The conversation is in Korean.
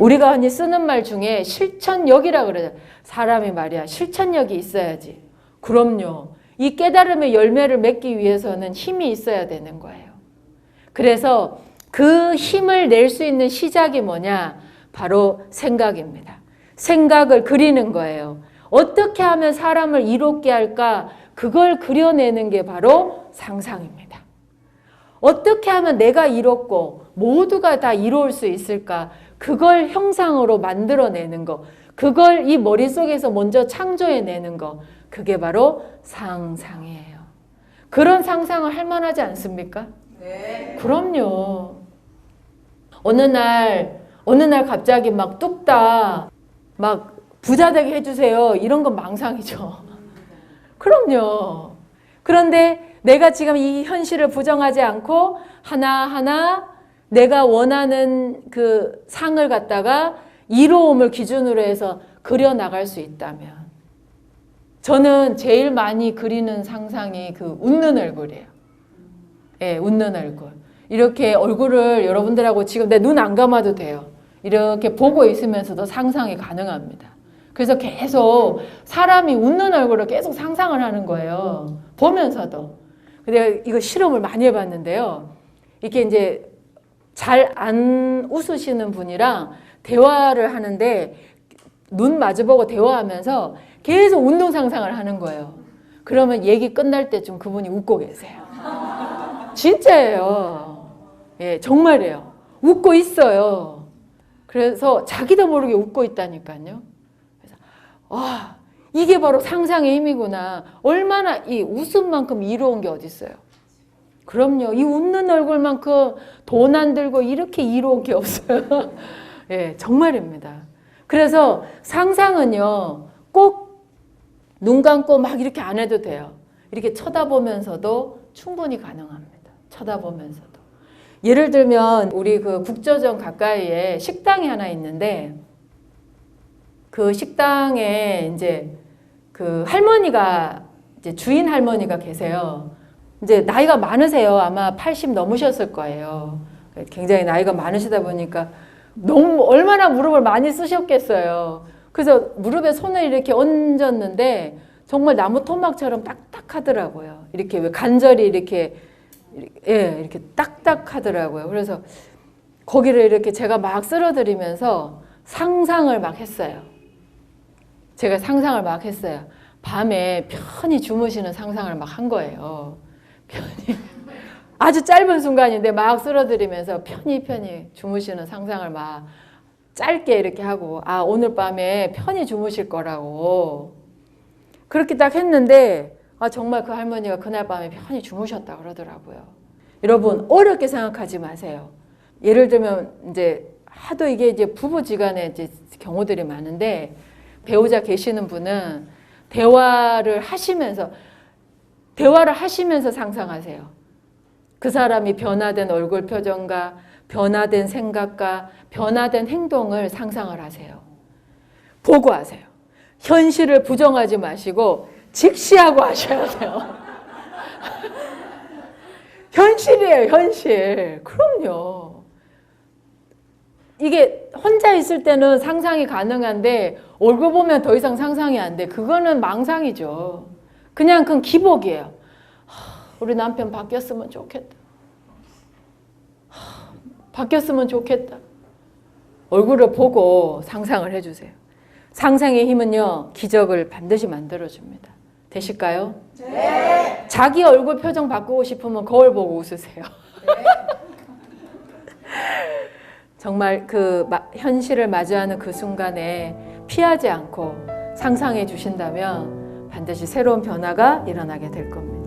우리가 흔히 쓰는 말 중에 실천력이라 그러죠. 사람이 말이야 실천력이 있어야지. 그럼요. 이 깨달음의 열매를 맺기 위해서는 힘이 있어야 되는 거예요. 그래서 그 힘을 낼 수 있는 시작이 뭐냐? 바로 생각입니다. 생각을 그리는 거예요. 어떻게 하면 사람을 이롭게 할까? 그걸 그려내는 게 바로 상상입니다. 어떻게 하면 내가 이롭고 모두가 다 이로울 수 있을까? 그걸 형상으로 만들어내는 거. 그걸 이 머릿속에서 먼저 창조해내는 거. 그게 바로 상상이에요. 그런 상상을 할 만하지 않습니까? 네. 그럼요. 어느 날, 어느 날 갑자기 막 뚝딱, 막 부자 되게 해주세요. 이런 건 망상이죠. 그럼요. 그런데 내가 지금 이 현실을 부정하지 않고 하나하나 내가 원하는 그 상을 갖다가 이로움을 기준으로 해서 그려 나갈 수 있다면 저는 제일 많이 그리는 상상이 그 웃는 얼굴이에요. 예, 웃는 얼굴. 이렇게 얼굴을 여러분들하고 지금 내 눈 안 감아도 돼요. 이렇게 보고 있으면서도 상상이 가능합니다. 그래서 계속 사람이 웃는 얼굴을 계속 상상을 하는 거예요. 보면서도. 근데 이거 실험을 많이 해봤는데요. 이렇게 이제 잘 안 웃으시는 분이랑 대화를 하는데 눈 마주보고 대화하면서 계속 운동 상상을 하는 거예요. 그러면 얘기 끝날 때쯤 그분이 웃고 계세요. 진짜예요. 예, 정말이에요. 웃고 있어요. 그래서 자기도 모르게 웃고 있다니까요. 그래서 와, 이게 바로 상상의 힘이구나. 얼마나 이 웃음만큼 이로운 게 어디 있어요? 그럼요. 이 웃는 얼굴만큼 돈 안 들고 이렇게 이로운 게 없어요. 예, 정말입니다. 그래서 상상은요, 꼭 눈 감고 막 이렇게 안 해도 돼요. 이렇게 쳐다보면서도 충분히 가능합니다. 쳐다보면서도. 예를 들면 우리 그 국저점 가까이에 식당이 하나 있는데 그 식당에 이제 그 할머니가 이제 주인 할머니가 계세요. 이제 나이가 많으세요. 아마 80 넘으셨을 거예요. 굉장히 나이가 많으시다 보니까 너무 얼마나 무릎을 많이 쓰셨겠어요. 그래서 무릎에 손을 이렇게 얹었는데 정말 나무 토막처럼 딱딱하더라고요. 이렇게 왜 관절이 이렇게 예, 이렇게 딱딱하더라고요. 그래서 거기를 이렇게 제가 막 쓸어드리면서 상상을 막 했어요. 제가 상상을 막 했어요. 밤에 편히 주무시는 상상을 막 한 거예요. 편히. 아주 짧은 순간인데 막 쓸어드리면서 편히 편히 주무시는 상상을 막 짧게 이렇게 하고, 아, 오늘 밤에 편히 주무실 거라고. 그렇게 딱 했는데, 아, 정말 그 할머니가 그날 밤에 편히 주무셨다 그러더라고요. 여러분, 어렵게 생각하지 마세요. 예를 들면, 이제, 하도 이게 이제 부부지간에 이제 경우들이 많은데, 배우자 계시는 분은 대화를 하시면서, 대화를 하시면서 상상하세요. 그 사람이 변화된 얼굴 표정과 변화된 생각과 변화된 행동을 상상을 하세요. 보고 하세요. 현실을 부정하지 마시고 직시하고 하셔야 돼요. 현실이에요, 현실. 그럼요. 이게 혼자 있을 때는 상상이 가능한데 얼굴 보면 더 이상 상상이 안 돼. 그거는 망상이죠. 그냥 그건 기복이에요. 우리 남편 바뀌었으면 좋겠다. 바뀌었으면 좋겠다. 얼굴을 보고 상상을 해주세요. 상상의 힘은요, 기적을 반드시 만들어줍니다. 되실까요? 네. 자기 얼굴 표정 바꾸고 싶으면 거울 보고 웃으세요. 정말 그 마- 현실을 마주하는 그 순간에 피하지 않고 상상해 주신다면 반드시 새로운 변화가 일어나게 될 겁니다.